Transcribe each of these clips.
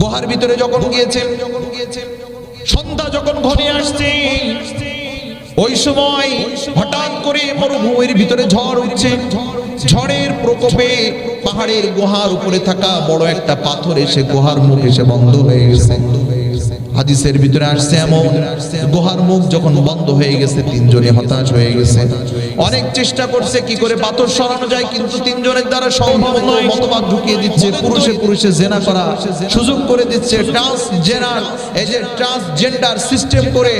গুহার ভিতরে যখন গিয়েছেন, সন্ধ্যা যখন ঘনিয়ে আসছে, ওই সময় হঠাৎ করে মরুভূমির ভিতরে ঝড় উঠছে। ঝড়ের প্রকোপে পাহাড়ের গুহার উপরে থাকা বড় একটা পাথর এসে গুহার মুখ এসে বন্ধ হয়ে গেছে। হাদিসের ভিতরে আসছে এমন, গুহার মুখ যখন বন্ধ হয়ে গেছে তিনজনে হতাশ হয়ে গেছে। অনেক চেষ্টা করছে কি করে পাথর সরানো যায়, কিন্তু তিনজনের দ্বারা সম্ভব নয়, মতবাদ ঢুকিয়ে দিচ্ছে, পুরুষে পুরুষে জেনা করা, সুযোগ করে দিচ্ছে ট্রান্সজেন্ডার এই যে ট্রান্সজেন্ডার সিস্টেম করে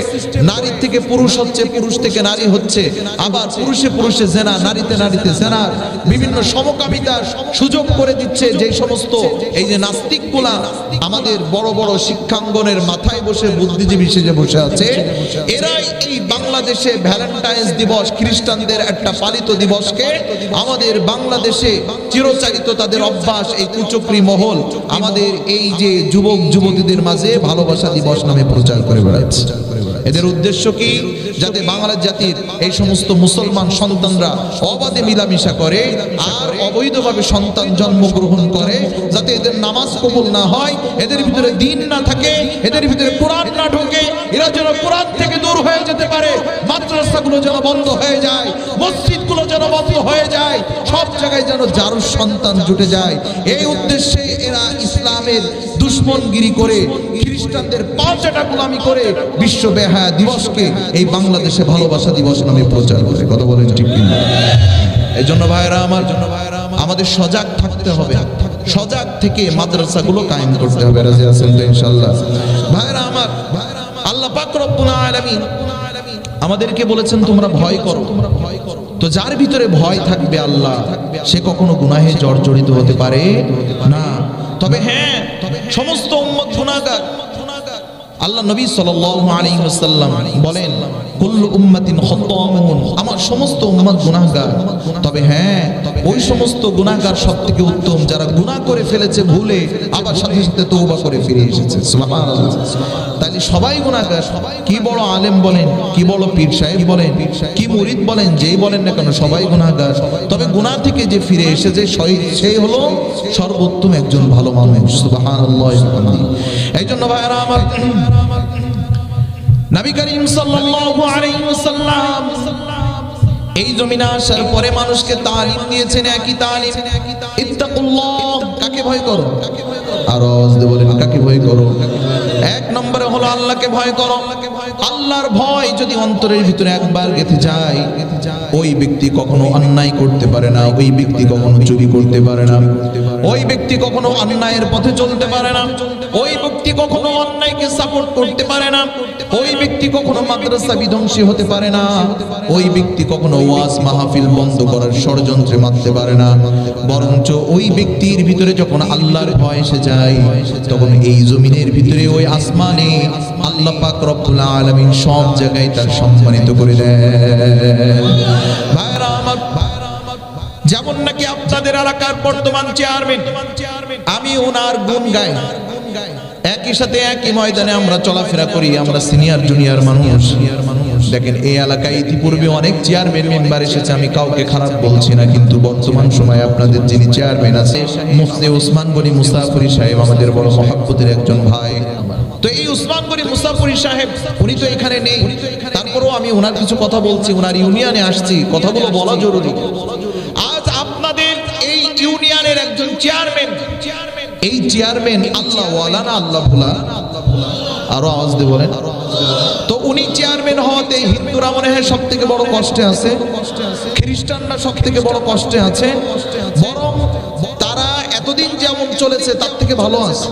নারী থেকে পুরুষ হচ্ছে, পুরুষ থেকে নারী হচ্ছে, আবার পুরুষে পুরুষে জেনা, নারীতে নারীতে জেনার বিভিন্ন সমকামিতার সুযোগ করে দিচ্ছে, যে সমস্ত এই যে নাস্তিকগুলা আমাদের বড় বড় শিক্ষাঙ্গনের মাথায় বসে বুদ্ধিজীবী সেজে বসে আছে। এরাই এই বাংলাদেশে ভ্যালেন্টাইন্স দিবস, খ্রিস্টানদের একটা পালিত দিবসকে আমাদের বাংলাদেশে চিরচারিত তাদের অভ্যাস, এই কুচক্রি মহল আমাদের এই যে যুবক যুবতীদের মাঝে ভালোবাসা দিবস নামে প্রচার করে বেড়াচ্ছে। এদের উদ্দেশ্য কি? যাতে বাংলা জাতির এই সমস্ত মুসলমান সন্তানরা অবাধে মিলামিশা করে আর অবৈধভাবে সন্তান জন্মগ্রহণ করে, যাতে এদের নামাজ কবুল না হয়, এদের ভিতরে দিন না থাকে, এদের ভিতরে কোরআন না ঢোকে, এরা যেন কোরআন থেকে দূর হয়ে যেতে পারে, মাদ্রাসাগুলো যেন বন্ধ হয়ে যায়, মসজিদগুলো যেন বন্ধ হয়ে যায়, সব জায়গায় যেন যারুর সন্তান জুটে যায়। এই উদ্দেশ্যে এরা ইসলামের দুশ্মনগিরি করে, খ্রিস্টানদের পাঁচটা গোলামি করে বিশ্ব বেহায়া দিবসকে এই বাংলাদেশে ভালোবাসা দিবস নামে প্রচার করে। কথা বলেন ঠিক কিনা? এই জন্য ভাইরা আমার জন্য ভাইরা আমাদের সজাগ থাকতে হবে। সজাগ থেকে মাদ্রাসাগুলো কায়েম করতে হবে। রাজি আছেন তো ইনশাআল্লাহ? ভাইরা আমার, আল্লাহ পাক রব্বুল আলামিন আমাদেরকে বলেছেন তোমরা ভয় করো তোমরা ভয় করো। তো যার ভিতরে ভয় থাকবে আল্লাহ, সে কখনো গুনাহে জর্জরিত হতে পারে না। তবে হ্যাঁ সমস্ত উম্মত গুনাহগার। আল্লাহ নবী সাল্লাল্লাহু আলাইহি ওয়াসাল্লাম বলেন কুল্লু উম্মাতিন খাত্তামুন আমার সমস্ত উম্মত গুনাহগার। তবে হ্যাঁ ওই সমস্ত গুনাহগার সবথেকে উত্তম, যারা গুনাহ করে ফেলেছে, ভুলে আবার সাথে সাথে তওবা করে ফিরে এসেছে। তাহলে সবাই গুনাহগার, কি বড় আলেম বলেন, কি বড় পীর সাহেব বলেন, কি মুরিদ বলেন, যেই বলেন না কেন, সবাই গুনাহগার। তবে গুনাহ থেকে যে ফিরে এসেছে সেই হলো সর্বোত্তম একজন ভালো মানুষ। সুবহানাল্লাহ। এই জন্য ভাইরা আমার নবী করিম সাল্লাল্লাহু আলাইহি ওয়াসাল্লাম এই জমিনে আসার পরে মানুষকে তালিম দিয়েছেন, একই তালিম। ইত্তাকুল্লাহ, কাকে ভয় করো? আর আওয়াজ বলেন, কাকে ভয় করো? এক নম্বরে হলো আল্লাহকে ভয় করো। আল্লাহর ভয় যদি অন্তরের ভিতরে একবার গেঁথে যায়, ওই ব্যক্তি কখনো অন্যায় করতে পারে না, ওই ব্যক্তি কখনো চুরি করতে পারে না, ওই ব্যক্তি কখনো অন্যায়ের পথে চলতে পারে না, ওই কখনো অন্যায়কে সাপোর্ট করতে পারে না। ওই ব্যক্তি কখনো মাদ্রাসা বিধ্বংসী হতে পারে না। ওই ব্যক্তি কখনো ওয়াজ মাহফিল বন্ধ করার ষড়যন্ত্রে মারতে পারে না। বরঞ্চ ওই ব্যক্তির ভিতরে যখন আল্লাহর ভয় এসে যায়, তখন এই জমিনের ভিতরে ওই আসমানে আল্লাহ পাক রব্বুল আলামিন সব জায়গায় তার সম্মানিত করে আমার, যেমন নাকি আপনাদের এলাকার বর্তমান চেয়ারম্যান আমি ওনার গুণ গাই। একই সাথে একই ময়দানে আমরা চলাফেরা করি, আমরা সিনিয়র, জুনিয়র মানুষ। দেখেন, এই এলাকায় ইতিপূর্বে অনেক চেয়ারম্যান মেম্বার এসেছে, আমি কাউকে খারাপ বলছি না, কিন্তু বর্তমান সময়ে আপনাদের যিনি চেয়ারম্যান আছে, মুফতি ওসমান গনি মুসাফরি সাহেব, আমাদের বড় মহাব্বতের একজন ভাই। তো এই উসমান গনি মুসাফরি সাহেব, উনি তো এখানে নেই। তারপরেও আমি ওনার কিছু কথা বলছি ওনার ইউনিয়নে আসছি, কথাগুলো বলা জরুরি। এই চেয়ারম্যান আল্লাহ ওয়ালা না আল্লাহ ভোলা। আরও আওয়াজ দিয়ে বলেন। তো উনি চেয়ারম্যান হওয়াতে হিন্দুরা মনে হয় সব থেকে বড় কষ্টে আছে। খ্রিস্টানরা সব থেকে বড় কষ্টে আছে। বরং তারা এতদিন যেমন চলেছে, তার থেকে ভালো আছে।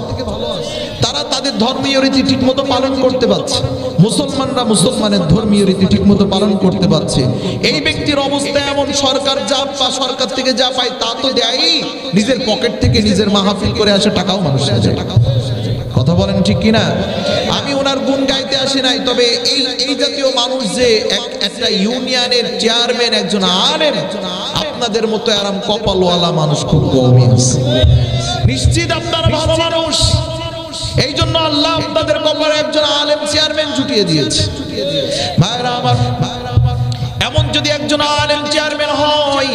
ধর্মীয় রীতি ঠিকমতো পালন করতে পারছে। মুসলমানরা মুসলমানের ধর্মীয় রীতি ঠিকমতো পালন করতে পারছে। এই ব্যক্তির অবস্থা এমন সরকার যা বা সরকার থেকে যা পায় তা তো দেয়ই। নিজের পকেট থেকে নিজের মাহফিল করে আসে টাকাও মানুষ দেয় কথা বলেন ঠিক কিনা? আমি ওনার গুণ গাইতে আসি নাই তবে এই এই জাতীয় মানুষ যে এক- একটা ইউনিয়নের চেয়ারম্যান একজন আলেম আপনাদের মতো আরাম কপালওয়ালা মানুষ খুব কমই আছে। নিশ্চিত আপনারা ভালো মানুষ। এই জন্য আল্লাহ আপনাদের কপালে একজন আলেম চেয়ারম্যান জুটিয়ে দিয়েছে। ভাইরা আমার, এমন যদি একজন আলেম চেয়ারম্যান হয়,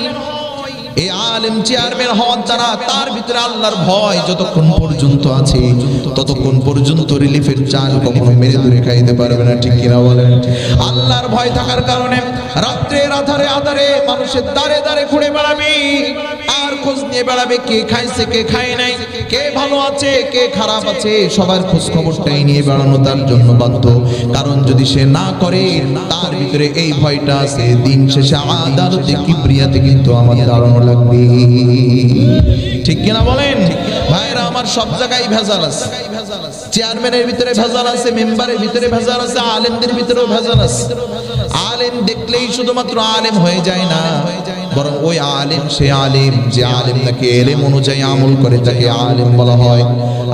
এই আলেম চেয়ারম্যান হওয়ার দ্বারা তার ভিতরে আল্লাহর ভয় যতক্ষণ পর্যন্ত আছে, ততক্ষণ পর্যন্ত রিলিফের চাল কখনো মেরে দূরে খাইতে পারবে না, ঠিক কিনা বলেন? আল্লাহর ভয় থাকার কারণে রাত্রের আধারে আধারে মানুষের দাঁড়ে দাঁড়ে ঘুরে বেড়াবে, আর খোঁজ নিয়ে বেড়াবে, কে খাইছে, কে খায় নাই, কে ভালো আছে, কে খারাপ আছে, সবার খোঁজ খবরটাই নিয়ে বেড়ানো তার জন্য বাধ্য। কারণ যদি সে না করে, তার ভিতরে এই ভয়টা আছে। দিন শেষে আদালতে কিবরিয়াতে কিন্তু আমাদের দাঁড়ানো লাগবে। ঠিক কিনা বলেন? ভাইরা, আমার সব জায়গায় ভেজাল আছে। চেয়ারম্যানের ভিতরে ভেজাল আছে, মেম্বারের ভিতরে ভেজাল আছে, আলেমদের ভিতরেও ভেজাল আছে। আলেম দেখলেই শুধুমাত্র আলেম হয়ে যায় না। বরং ওই আলেম, সে আলেম, যে আলেম নাকি এলেম অনুযায়ী আমল করে তাকে আলেম বলা হয়।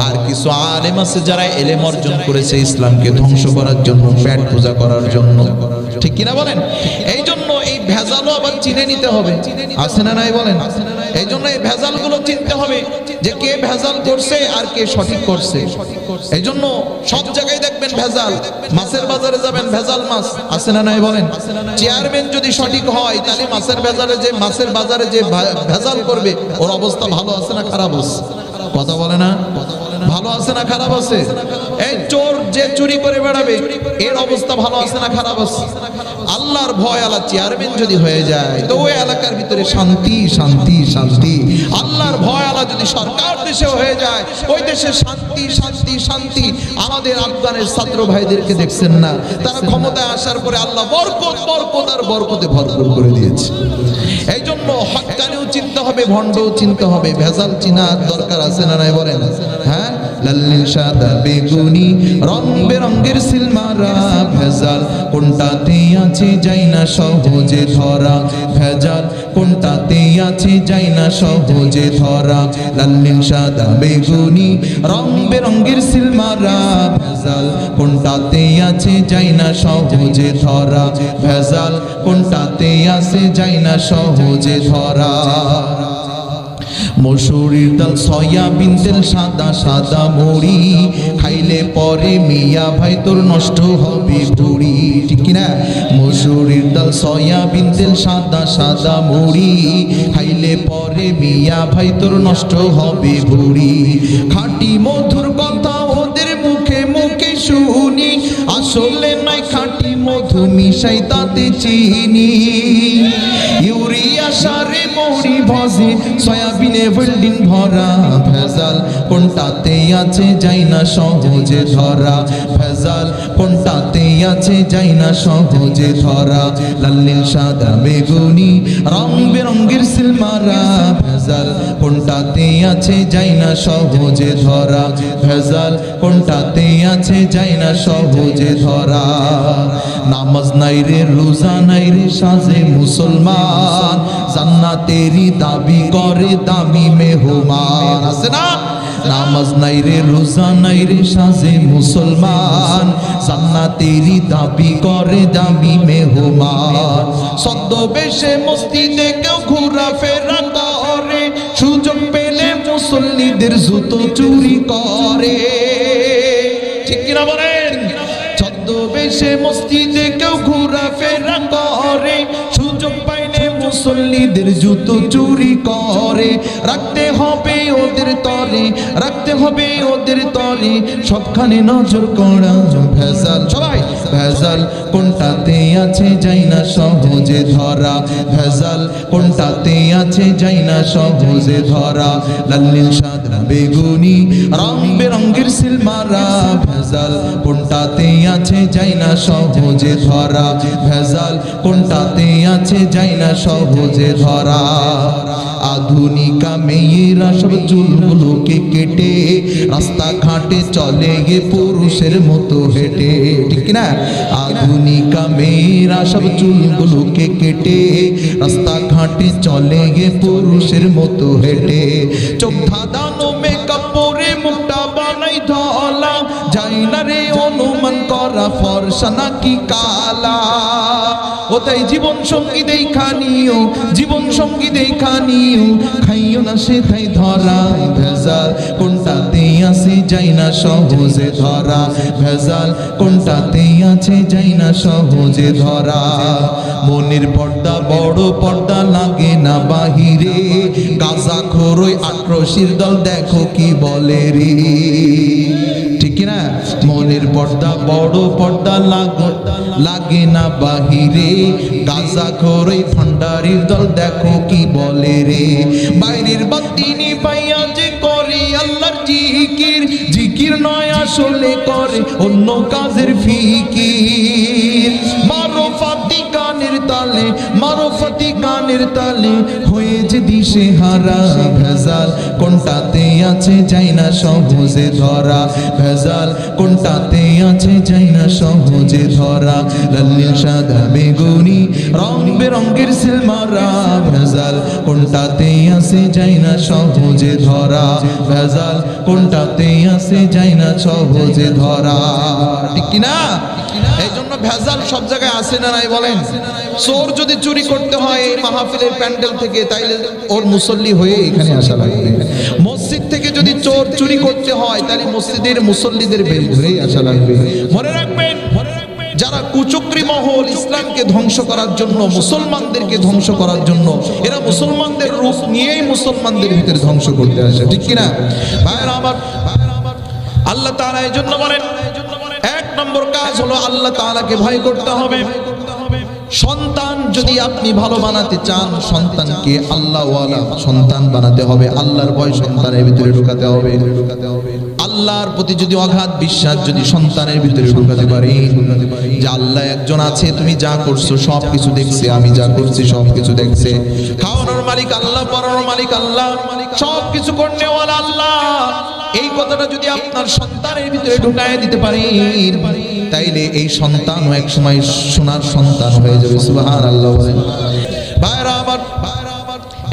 আর কিছু আলেম আছে যারা এলেম অর্জন করেছে ইসলামকে ধ্বংস করার জন্য, প্যাট পূজা করার জন্য। ঠিক কিনা বলেন? এই জন্য এই ভেজালও আবার চিনে নিতে হবে। আছে না নাই বলেন? এই জন্য এই ভেজালগুলো চিনতে হবে যে কে ভেজাল করছে আর কে সঠিক করছে। এই জন্য সব জায়গায় দেখবেন ভেজাল। মাছের বাজারে যাবেন, ভেজাল মাছ। আছে না নাই বলেন? চেয়ারম্যান যদি সঠিক হয়, তাহলে মাছের বাজারে যে, মাছের বাজারে যে ভেজাল করবে, ওর অবস্থা ভালো আছে না খারাপ আছে? কথা বলে না? ভালো আছে না খারাপ আছে? এই চোর যে চুরি করে বেড়াবে, এর অবস্থা ভালো আছে না খারাপ আছে? আল্লাহর ভয় আল্লাহ চেয়ারম্যান যদি হয়ে যায়, তো ওই এলাকার ভিতরে শান্তি শান্তি শান্তি। আল্লাহর ভয় আল্লাহ যদি সরকার দেশে হয়ে যায়, ওই দেশে শান্তি শান্তি শান্তি। আমাদের আফগানের ছাত্র ভাইদেরকে দেখছেন না, তারা ক্ষমতায় আসার পরে আল্লাহ বরকত বরকত আর বরকতে ভরপুর করে দিয়েছে। এই জন্য হকানিও চিনতে হবে, ভণ্ডও চিনতে হবে, ভেজাল চিনার দরকার আছে না নাই বলেন? হ্যাঁ? লাল্লিন সাদা বেগুনি রং বেরঙ্গের সিলমারা ভেজাল। কোনটাতে আছে যাই না সহজে ধরা। ভেজাল, কোনটাতে আছে যাই না সহজে ধরা। লাল্লিন সাদা বেগুনি রং বেরঙ্গের সিলমারা ভেজাল। কোনটাতে আছে যাই না সহজে ধরা। ভেজাল, কোনটাতে আছে যাই না সহজে ধরা। মসুরির ডাল সয়াবিন তেল, সাদা সাদা মুড়ি। খাইলে পরে মিয়া ভাই তোর নষ্ট হবে ভুড়ি। ঠিক কিনা? মসুরির ডাল সয়াবিন তেল, সাদা সাদা মুড়ি। খাইলে পরে মিয়া ভাই তোর নষ্ট হবে ভুড়ি। খাঁটি মধুর কথা ওদের মুখে মুখে শুনি। আসলে মধু মিশাই তাতে চিনি। ইউরিয়া সারে মৌরি ভজে, সয়াবিনে ভেল্ডিন ভরা ভেজাল। কোনটাতে আছে যাই না সহজে ধরা ভেজাল। কোনটাতে আছে যাই না সহজে ধরা। লাল্লিন সাদা বেগুনি, রং বেরঙ্গের সিলমারা ভেজাল। কোনটাতে আছে যাই না সহজে ধরা? ভেজাল কোনটাতে আছে যাই না সহজে ধরা? নামাজ নাই রে, রোজা নাই রে, সাজে মুসলমান। জান্নাতেরই দাবি করে দামি মেহমান। আছে না? নামাজ নাই রে, রোজা নাই রে, সাজে মুসলমান। জান্নাতেরই দাবি করে দামি মেহমান। ছদ্মবেশে মসজিদে ঘোরা ফেরা করে সুযোগ পেলে মুসল্লিদের জুতো চুরি করে। ঠিক কিনা বলেন? ছদ্মবেশে মসজিদে কেউ ঘুরা ফেরা করে সুযোগ পাইলে মুসল্লিদের জুতো চুরি করে। রাখতে হবে ওদের তরে রাখতে হবে ওদের তরে সবখানে নজর করা ভেজাল, সবাই, ভেজাল কোনটাতে আছে যাই না সহজে ধরা। ভেজাল কোনটাতে আছে যাই না সহজে ধরা। লাল্লিন সাদা বেগুনি, রং বেরঙ্গের সিলমারা ভেজাল কোনটাতে আছে যাই না সহজে ধরা। ভেজাল কোনটাতে আছে যাই না সহজে ধরা। আধুনিকা মেয়েরা সব চুলগুলোকে কেটে রাস্তা ঘাটে চলে গে পুরুষের মতো হেঁটে। ঠিক না আধুনিকা মেয়েরা সব চুলগুলোকে কেটে রাস্তা ঘাটে চলে গে পুরুষের মতো হেঁটে। চোখ ধাঁধানো মেকআপ পরে মুখটা বানাই ধলা। যাই না রে অনুমান করা ফর্সা নাকি কালা। ও তাই জীবন সঙ্গী দেখা নিও জীবন সঙ্গী দেখা নিও খাইও না সে তাই ধরা, ভেজাল কোনটাতে আছে যাই না সহজে ধরা। ভেজাল কোনটাতে আছে যাই না সহজে ধরা। মনের পর্দা, বড় পর্দা লাগে না বাহিরে। গাজা খোরই আক্রোশীর দল দেখো কি বলে রে। মনের পর্দা, বড় পর্দা লাগ না বাহিরে। গাজা খোরই ভান্ডারির দল, দেখো কি বলে রে। বাইরের বাতিনি পাইয়া যে করে আল্লাহর জিকির। জিকির নয় আসলে করে অন্য কাজের ফিকির। মারফাতি গানের তালে মারফাতি গানের তালে হয়ে যে দিশে হারা ভেজাল কোনটাতে আছে যাই না সহজে ধরা ভেজাল কোনটাতে আছে যাই না সহজে ধরা লাল্লিল সাদা বেগুনি রং বেরঙ্গের সিলমারা ভেজাল কোনটাতে আছে যাই না সহজে ধরা ভেজাল কোনটাতে আছে যাই না সহজে ধরা। ঠিক কি না এই জন্য ভেজাল সব জায়গায় আসে না নাই বলেন? চোর যদি চুরি করতে হয় এই মাহফিলের প্যান্ডেল থেকে, তাইলে ওর মুসল্লি হয়ে এখানে আসা লাগবে। মসজিদ থেকে যদি চোর চুরি করতে হয় তাহলে মসজিদের মুসল্লিদের বের ধরেই আসা লাগবে। মনে রাখবেন, যারা কুচক্রি মহল ইসলামকে ধ্বংস করার জন্য, মুসলমানদেরকে ধ্বংস করার জন্য, এরা মুসলমানদের রূপ নিয়েই মুসলমানদের ভিতরে ধ্বংস করতে আসে, ঠিক কিনা? ভাইরা আমার আল্লাহ তাআলা এই জন্য বলেন এক নম্বর কাজ হলো আল্লাহ তাআলাকে ভয় করতে হবে। সন্তান যদি আপনি ভালো বানাতে চান, সন্তানকে আল্লাহওয়ালা সন্তান বানাতে হবে। আল্লাহর ভয় সন্তানের ভিতরে ঢুকাতে হবে। আল্লাহর প্রতি যদি অগাধ বিশ্বাস যদি সন্তানের ভিতরে ঢুকাতে পারি, যে আল্লাহ একজন আছে, তুমি যা করছ, সব কিছু দেখছে, আমি যা করছি, সব কিছু দেখছে। খাওয়ানোর মালিক আল্লাহ, পড়ানোর মালিক আল্লাহ, সব কিছু করনেওয়ালা আল্লাহ। এই কথাটা যদি আপনার সন্তানের ভিতরে ঢুকায় দিতে পারি, তাইলে এই সন্তানও এক সময় সোনার সন্তান হয়ে যাবে সুবাহান আল্লাহ ভাইরা আমার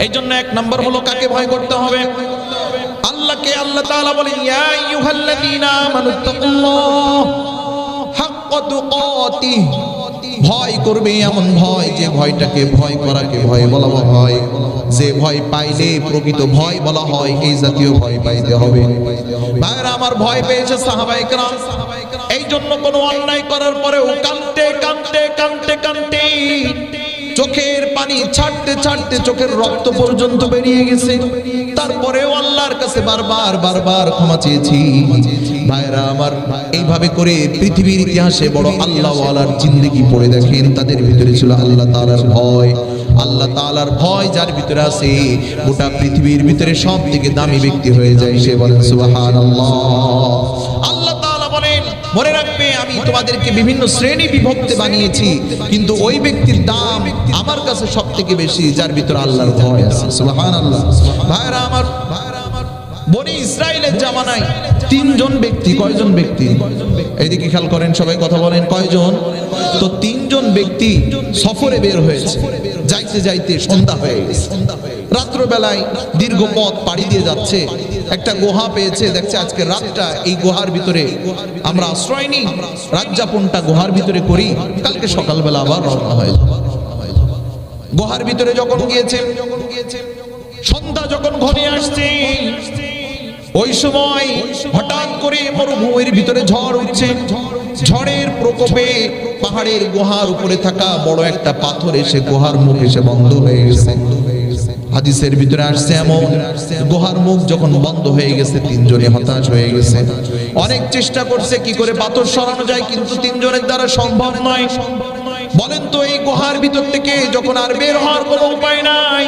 এই জন্য এক নম্বর হলো কাকে ভয় করতে হবে? আল্লাহকে আল্লাহ তাআলা বলেন, ইয়া আইয়ুহাল্লাযীনা আমানুত্তাকুল্লাহ হাক্কা তুকাতিহ। ভয় করবে এমন ভয় যে ভয়টাকে ভয় করাকে ভয় বলা হয়। যে ভয় পাইলে প্রকৃত ভয় বলা হয়, এই জাতীয় ভয় পাইতে হবে। আমার ভয় পেয়েছে সাহাবায়ে কেরাম। এই জন্য কোনো অন্যায় করার পরেও কাঁদতে কাঁদতে কাঁদতে কাঁদতে চোখের পানি ছাড়তে ছাড়তে চোখের রক্ত পর্যন্ত বেরিয়ে গেছে। তারপরেও আল্লাহর কাছে বারবার বারবার ক্ষমা চেয়েছি। ভাইরা আমার, এইভাবে করে পৃথিবীর ইতিহাসে বড় আল্লাহওয়ালার জিন্দগি পড়ে দেখেন, তাদের ভিতরে ছিল আল্লাহ তাআলার ভয়। আল্লাহ তাআলার ভয় যার ভিতরে আছে, গোটা পৃথিবীর ভিতরে সব থেকে দামি ব্যক্তি হয়ে যায়, সে বলেন, সুবহানাল্লাহ। আল্লাহ তাআলা বলেন, মনে রাখবে, আমি তোমাদেরকে বিভিন্ন শ্রেণি বিভক্তে বানিয়েছি, কিন্তু ওই ব্যক্তির দাম আমার কাছে সব থেকে বেশি, যার ভিতরে আল্লাহর ভয় আছে। সুবহানাল্লাহ। ভাইরা আমার ভাইরা আমার, বনি ইসরায়েলের জামানায় তিনজন ব্যক্তি, কয়জন ব্যক্তি? এইদিকে খেয়াল করেন সবাই, কথা বলেন, কয়জন? তো তিনজন ব্যক্তি সফরে বের হয়েছে। যাইতে যাইতে সন্ধ্যা হয়ে গেছে। রাত্রবেলায় দীর্ঘ পথ পাড়ি দিয়ে যাচ্ছে। একটা গুহা পেয়েছে, দেখছে আজকে রাতটা এই গুহার ভিতরে। আমরা আশ্রয় নিই রাত যাপনটা গুহার ভিতরে করি। কালকে সকালবেলা আবার রওনা হয়ে গুহার ভিতরে যখন গিয়েছে, সন্ধ্যা যখন ঘনিয়ে আসছে ওই সময় হঠাৎ করে মরুভূমির ভিতরে ঝড় উঠছে। ঝড়ের প্রকোপে পাহাড়ের গুহার উপরে থাকা বড় একটা পাথর এসে গুহার মুখ এসে বন্ধ হয়ে গেছে। হাদিসের ভিতরে আসছে এমন, গুহার মুখ যখন বন্ধ হয়ে গেছে, তিনজনে হতাশ হয়ে গেছে। অনেক চেষ্টা করছে কি করে পাথর সরানো যায়, কিন্তু তিনজনের দ্বারা সম্ভব নয়। বলেন তো, এই গুহার ভিতর থেকে যখন আর বের হওয়ার কোনো উপায় নাই।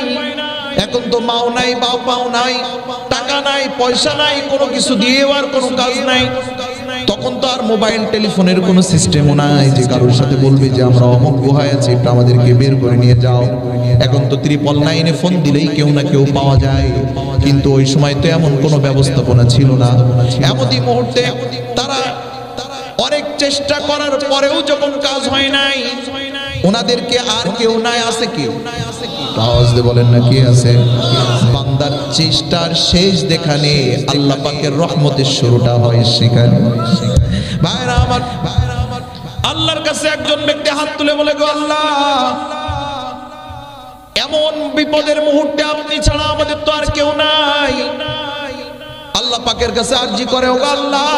এখন তো মাও নাই বাপ পাও নাই, টাকা নাই, পয়সা নাই, কোনো কিছু দিয়েও আর কোনো কাজ নাই। তখন তো আর মোবাইল, টেলিফোনের কোনো সিস্টেমও নাই যে কারোর সাথে বলবে যে আমরা অমুক গুহায় আছি একটু আমাদেরকে বের করে নিয়ে যাও। এখন তো ত্রিপল নাইনে ফোন দিলেই কেউ না কেউ পাওয়া যায়। কিন্তু ওই সময় তো এমন কোনো ব্যবস্থাপনা ছিল না। এমনই মুহূর্তে তারা অনেক চেষ্টা করার পরেও যখন কাজ হয় নাই ওনাদেরকে আর কেউ নাই আছে কেউ আওয়াজ দিয়ে বলেন না কি আছে? বান্দার চেষ্টার শেষ দেখানে আল্লাহ পাকের রহমতের শুরুটা হয় সেখানে। ভাইরা আমার ভাইরা আমার আল্লাহর কাছে একজন ব্যক্তি হাত তুলে বলে, গো আল্লাহ, এমন বিপদের মুহূর্তে আপনি ছাড়া আমাদের তো আর কেউ নাই। আল্লাহ পাকের কাছে আরজি করে, ও আল্লাহ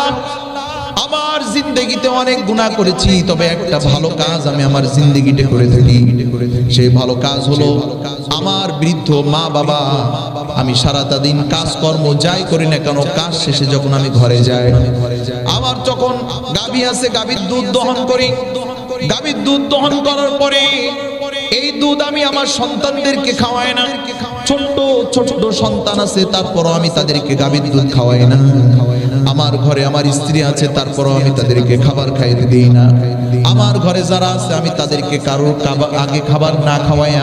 আমার জিন্দ জিন্দেগিতে অনেক গুনাহ করেছি, তবে একটা ভালো কাজ আমি আমার জিন্দেগিতে করে থাকি। সেই ভালো কাজ হলো আমার বৃদ্ধ মা বাবা আমি সারাটা দিন কাজকর্ম যাই করি না কেন, কাজ শেষে যখন আমি ঘরে যাই, আমার যখন গাভী আছে, গাভীর দুধ দহন করি। গাভীর দুধ দহন করার পরে এই দুধ আমি আমার সন্তানদেরকে খাওয়াই না। ছোট্ট ছোট্ট সন্তান আছে, তারপরও আমি তাদেরকে গাভীর দুধ খাওয়াই না। আমার ঘরে আমার স্ত্রী আছে, তারপরও আমি তাদেরকে খাবার খাইতে দিই না। আমার ঘরে যারা আছে, আমি তাদেরকে খাবার- আগে খাবার না খাওয়াইয়া,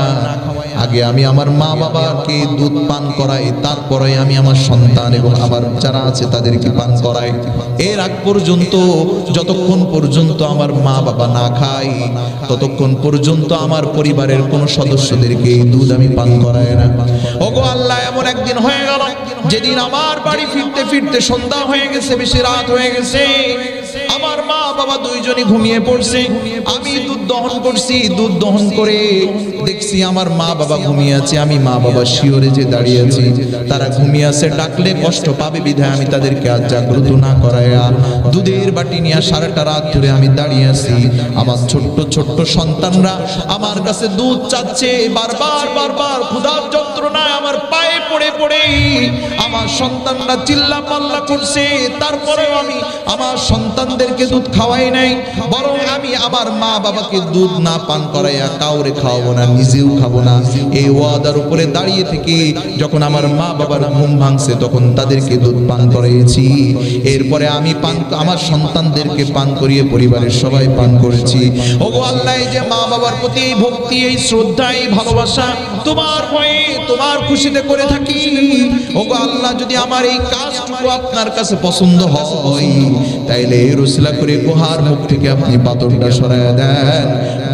আগে আমি আমার মা বাবাকে দুধ পান করাই, তারপরে আমি আমার সন্তান এবং আমার যারা আছে, তাদেরকে পান করাই। এর আগ পর্যন্ত, যতক্ষণ পর্যন্ত আমার মা বাবা না খায়, ততক্ষণ পর্যন্ত আমার পরিবারের কোনো সদস্যদেরকে দুধ আমি পান করাই না। ওগো আল্লাহ, এমন একদিন হয়ে গেল, যেদিন আমার বাড়ি ফিরতে ফিরতে সন্ধ্যা হয়ে গেছে, বেশি রাত হয়ে গেছে। আমার মা বাবা দুইজনই ঘুমিয়ে পড়ছে। আমি দুধ দহন করছি, দুধ দহন করে দেখছি আমার মা বাবা ঘুমিয়ে আছে। আমি মা বাবা শিওরে যে দাঁড়িয়ে আছি। তারা ঘুমিয়ে আছে, ডাকলে কষ্ট পাবে বিধায় আমি তাদেরকে আজ জাগ্রত না করায়া দুধের বাটি নিয়ে সারাটা রাত ধরে আমি দাঁড়িয়ে আছি। আমার ছোট্ট ছোট্ট সন্তানরা আমার কাছে দুধ চাচ্ছে। বারবার বারবার ক্ষুধার যন্ত্রণায় আমার পায়ে পড়ে পড়ে আমার সন্তানরা চিল্লা পাল্লা করছে। তারপরেও আমি আমার সন্তানদেরকে দুধ খাওয়াই নাই, বরং আমি আমার মা বাবাকে দুধ না পান করাইয়া কাউরে খাওয়াবো না, নিজেও খাব না। এই ওয়াদার উপরে দাঁড়িয়ে থেকে যখন আমার মা বাবার ঘুম ভাঙছে, তখন তাদেরকে দুধ পান করাইছি এরপরে আমি পান, আমার সন্তানদেরকে পান করিয়ে পরিবারের সবাই পান করেছি। ওগো আল্লাহ যে মা বাবার প্রতি এই ভক্তি, এই শ্রদ্ধা, এই ভালোবাসা তোমার ভয়ে, তোমার খুশিতে করে থাকি। ওগো আল্লাহ, যদি আমার এই কাজটুকু আপনার কাছে পছন্দ হয়, তাইলে রসিলা করে গুহার মুখ থেকে আপনি পাথরটা সরায় দেন।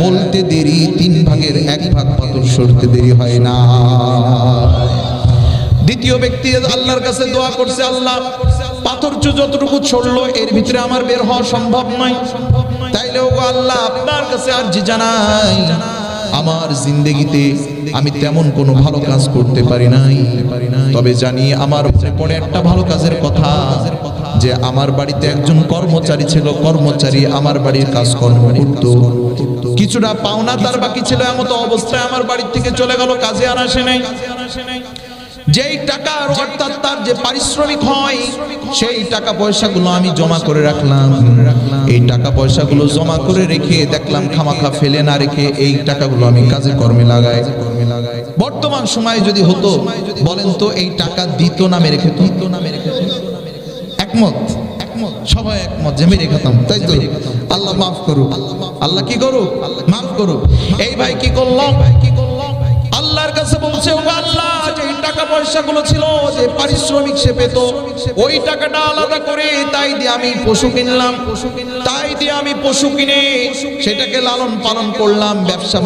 বলতে দেরি, তিন ভাগের এক ভাগ পাথর সরতে দেরি হয় না। দ্বিতীয় ব্যক্তি আল্লাহর কাছে দোয়া করছে, আল্লাহ, পাথর যতটুকু ছড়লো, এর ভিতরে আমার বের হওয়া সম্ভব নয়। তাইলে ওগো আল্লাহ, আপনার কাছে আর জি জানাই আমার জিন্দেগিতে আমি তেমন কোনো ভালো কাজ করতে পারি নাই। তবে জানি আমার মনে একটা ভালো কাজের কথা। যে আমার বাড়িতে একজন কর্মচারী ছিল, কর্মচারী আমার বাড়ির কাজকর্ম করত। কিছুটা পাওনা তার বাকি ছিল, এমত অবস্থায় আমার বাড়ি থেকে চলে গেল, কাজে আর আসে নাই। যেই টাকা অর্থাৎ তার যে পারিশ্রমিক হয়, সেই টাকা পয়সাগুলো আমি জমা করে রাখলাম। এই টাকা পয়সাগুলো জমা করে রেখে দেখলাম খামাখা ফেলে না রেখে এই টাকাগুলো আমি কাজে কর্মে লাগাই। বর্তমান সময়ে যদি হতো, বলেন তো, এই টাকা দিত না, মেরে খেত। নামে রেখে একমত? একমত সবাই একমত যে মেরে খেতাম, তাই তো? আল্লাহ মাফ করুক। আল্লাহ কি করুক? মাফ করুক। এই ভাই কি করলাম আল্লাহর কাছে বলছে আল্লাহ! টাকা ছিল যে পারিশ্রমিক সে পেত। ওই টাকাটা আলাদা করে তাই দিয়ে আমি পশু কিনলাম। তাই দিয়ে আমি পশু কিনে সেটাকে লালন পালন করলাম। ব্যবসা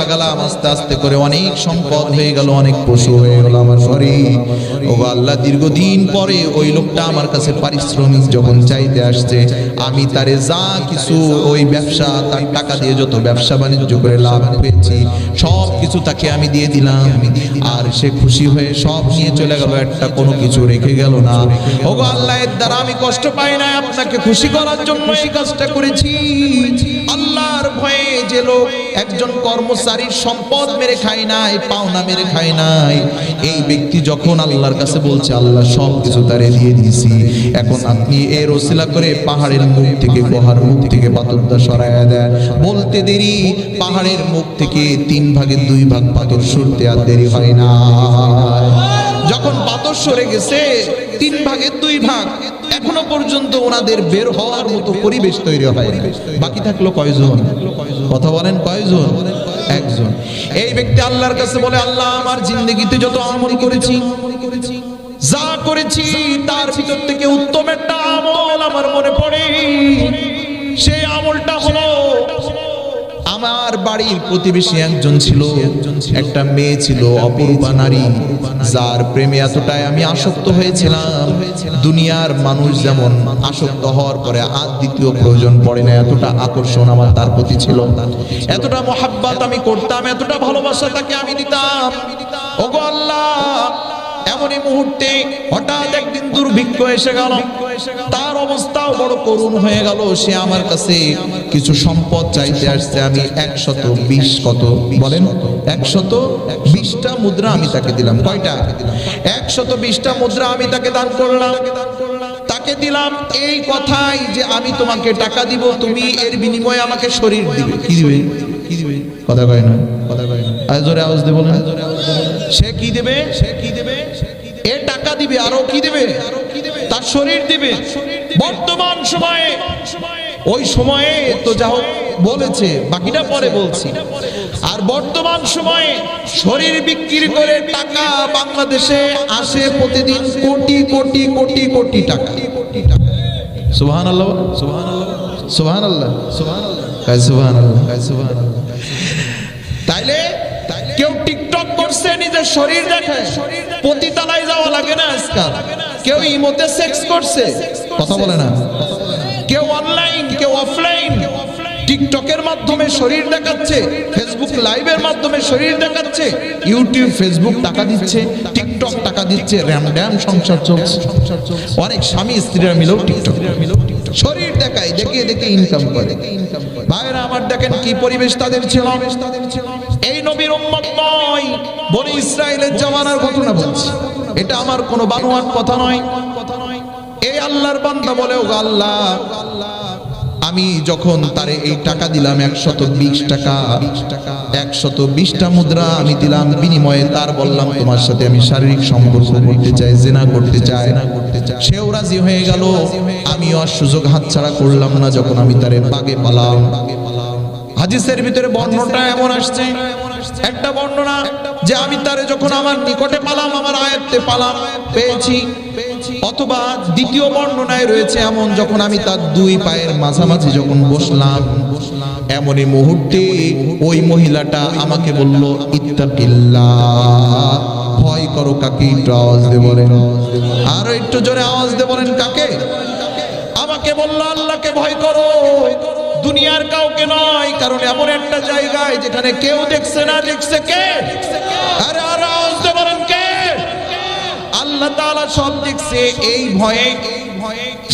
লাগালাম, আস্তে আস্তে করে অনেক সম্পদ হয়ে গেল, অনেক পশু হয়ে গেল আমার ও আল্লাহ, দীর্ঘদিন পরে ওই লোকটা আমার কাছে পারিশ্রমিক যখন চাইতে আসছে, আমি তারে যা কিছু ওই ব্যবসা, তার টাকা দিয়ে যত ব্যবসা বাণিজ্য করে লাভ পেয়েছি সব কিছু তাকে আমি দিয়ে দিলাম। আর সে খুশি হয়ে সব নিয়ে চলে গেল। একটা কোনো কিছু রেখে গেল না। ওগো আল্লাহ, এর দ্বারা আমি কষ্ট পাই না। আপনাকে খুশি করার জন্য এই কাজটা করেছি। আল্লাহর ভয়ে যে লোক একজন কর্মচারীর সম্পদ মেরে খায় নাই, পাওনা মেরে খায় নাই, এই ব্যক্তি যখন আল্লাহর কাছে বলছে, আল্লাহ, সব কিছু তারে দিয়ে দিয়েছি। এখন আপনি এর ওসিলা করে পাহাড়ের মুখ থেকে গুহার মুখ থেকে পাথরটা সরাইয়া দেন। বলতে দেরি, পাহাড়ের মুখ থেকে তিন ভাগের দুই ভাগ পাথর সরতে আর দেরি হয় না। যখন পাথর সরে গেছে, তিন ভাগের দুই ভাগ, এখনও পর্যন্ত ওনাদের বের হওয়ার মতো পরিবেশ তৈরি হয় বাকি থাকল কয়জন? কথা বলেন কয়জন? একজন। এই ব্যক্তি আল্লাহর কাছে বলে, আল্লাহ, আমার জিন্দগিতে যত আমল করেছি, যা করেছি, তার ভিতর থেকে উত্তম একটা আমল আমার মনে পড়ে। সেই আমলটা হলো আমার বাড়ির প্রতিবেশী একজন ছিল। একটা মেয়ে ছিল অপরূপা নারী, যার প্রেমে এতটাই আমি আসক্ত হয়েছিলাম। দুনিয়ার মানুষ যেমন আসক্ত হওয়ার পরে আর দ্বিতীয় প্রয়োজন পড়ে না, এতটা আকর্ষণ আমার তার প্রতি ছিল। এতটা মহাব্বাত আমি করতাম, এতটা ভালোবাসা তাকে আমি দিতাম। ওগো আল্লাহ এমনই মুহূর্তে হঠাৎ একদিন দুর্ভিক্ষ এসে গেল। তার অবস্থাও বড় করুণ হয়ে গেল। সে আমার কাছে কিছু সম্পদ চাইতে আসছে। আমি একশত বিশ কত? বলেন, একশত বিশটা মুদ্রা আমি তাকে দিলাম। কয়টা? একশত বিশটা মুদ্রা আমি তাকে দান করলাম। তাকে দিলাম এই কথাই যে আমি তোমাকে টাকা দিব, তুমি এর বিনিময়ে আমাকে শরীর দিবে। কি দিবে? কি দিবে? কথা কয় না, কথা কয় না। জোরে আওয়াজ দেবো না সে কি দেবে? সে কি দেবে? এ টাকা দিবে, আরও কি দেবে? তার শরীর দিবে। বর্তমান সময়ে, ওই সময়ে তো যা বলেছে, বাকিটা পরে বলছি। আর বর্তমান সময়ে শরীর বিক্রি করে টাকা বাংলাদেশে আসে প্রতিদিন কোটি কোটি কোটি কোটি টাকা। সুবহান আল্লাহ সুবহান আল্লাহ সুবহান আল্লাহ সুবহান আল্লাহ সুবহান আল্লাহ সুবহান আল্লাহ তাইলে কেউ টিকটক করছে নিজের শরীর দেখায় পতিতালায় যাওয়া লাগে না আজকাল। কেউ ইমোতে সেক্স করছে। কথা বলে না। কেউ অনলাইন কেউ অফলাইন টিকটকের মাধ্যমে শরীর দেখাচ্ছে ফেসবুক লাইভের মাধ্যমে শরীর দেখাচ্ছে ইউটিউব ফেসবুক টাকা দিচ্ছে টিকটক টাকা দিচ্ছে র্যাম ড্যাম সংসার চলছে। অনেক স্বামী স্ত্রীরা মিলেও টিকটক শরীর দেখায় দেখিয়ে দেখে ইনকাম করে। ভাইরা আমার দেখেন কি পরিবেশ তাদের ছিল। এই নবীর উম্মত নয়। বনি ইসরায়েলের জামানার ঘটনা বলছি। এটা আমার কোনো বানোয়াট কথা নয়। এই আল্লাহর বান্দা বলে ও আল্লাহ, আমি যখন তারে এই টাকা দিলাম, একশত বিশ টাকা, একশত বিশটা মুদ্রা আমি দিলাম, বিনিময়ে তার বললাম, তোমার সাথে আমি শারীরিক সম্পর্ক করতে চাই, জেনা করতে চাই। সেও রাজি হয়ে গেল। আমিও আর সুযোগ হাতছাড়া করলাম না যখন আমি তারে বাগে পালাম। হাদিসের ভিতরে বর্ণনাটা এমন আসছে একটা বর্ণনা যে আমি তারে যখন আমার নিকটে পালাম, আমার আয়ত্তে পালাম, পেয়েছি। অথবা দ্বিতীয় বর্ণনায় রয়েছে এমন যখন আমি তার দুই পায়ের মাঝামাঝি যখন বসলাম, এমনই মুহূর্তে ওই মহিলাটা আমাকে বলল ইত্তাকিল্লাহ ভয় করো কাকে, একটু আওয়াজ দে বলেন। আরও একটু জোরে আওয়াজ দে বলেন, কাকে? আমাকে বলল, আল্লাহকে ভয় করো। দুনিয়ার কাউকে নয়, কারণ এমন একটা জায়গায় যেখানে কেউ দেখছে না, দেখছে কে? আরে আল্লাহ তাআলা সব দেখছে এই ভয়ে।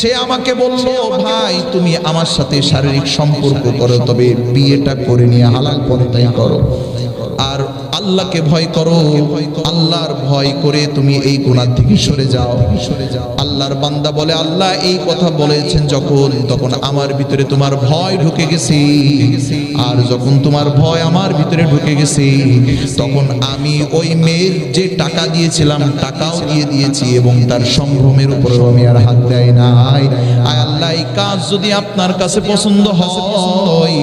সে আমাকে বলল, ভাই, তুমি আমার সাথে শারীরিক সম্পর্ক করো, তবে বিয়েটা করে নিয়ে হালাল পন্থায় করো। আল্লাহকে ভয় করো। আল্লাহর ভয় করে তুমি এই গুণার থেকে সরে যাও। আল্লাহর বান্দা বলে, আল্লাহ এই কথা বলেছেন যখন, তখন আমার ভিতরে তোমার ভয় ঢুকে গেছে। আর যখন তোমার ভয় আমার ভিতরে ঢুকে গেছে, তখন আমি ওই মেয়ের যে টাকা দিয়েছিলাম, টাকাও দিয়ে দিয়েছি এবং তার সম্ভ্রমের উপরেও আমি আর হাত দেয় নাই। আয় আল্লাহ, এই কাজ যদি আপনার কাছে পছন্দ হয়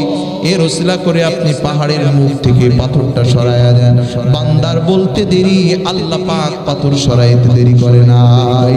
এর ওসিলা করে আপনি পাহাড়ের মুখ থেকে পাথরটা সরাইয়া দেন। বান্দার বলতে দেরি, আল্লাহ পাক পাথর সরাইতে দেরি করে নাই।